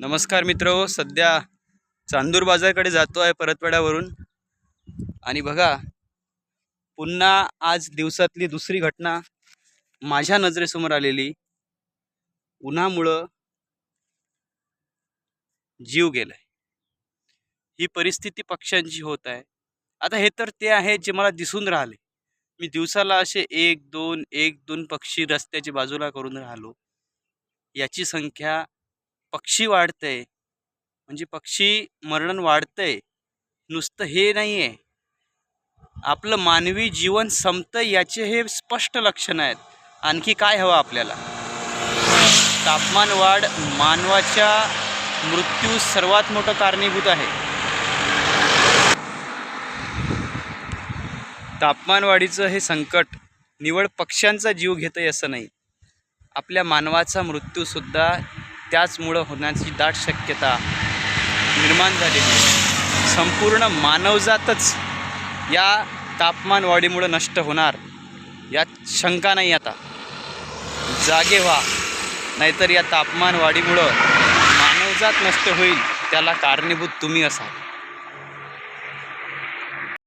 नमस्कार मित्र सध्या चांदूर बाजारकडे जातो आहे परतवाड्यावरून. आणि बघा पुन्हा आज दिवसातली दुसरी घटना माझ्या नजरेसमोर आलेली. उन्हामुळं जीव गेलाय. ही परिस्थिती पक्ष्यांची होत आहे. आता हे तर ते आहे जे मला दिसून राहिले. मी दिवसाला असे एक दोन एक दोन पक्षी रस्त्याच्या बाजूला करून राहिलो. याची संख्या पक्षी वाढतंय. म्हणजे पक्षी मरण वाढतंय. नुसतं हे नाही आहे आपलं मानवी जीवन संपतं याचे हे स्पष्ट लक्षणं आहेत. आणखी काय हवं आपल्याला? तापमान वाढ मानवाच्या मृत्यू सर्वात मोठं कारणीभूत आहे. तापमानवाढीचं हे संकट निवड पक्ष्यांचा जीव घेतंय असं नाही. आपल्या मानवाचा मृत्यूसुद्धा त्याचमुळं होण्याची दाट शक्यता निर्माण झालेली संपूर्ण मानवजातच या तापमानवाढीमुळं नष्ट होणार यात शंका नाही आता. जागे व्हा नाहीतर या तापमान वाढीमुळं मानवजात नष्ट होईल त्याला कारणीभूत तुम्ही असाल.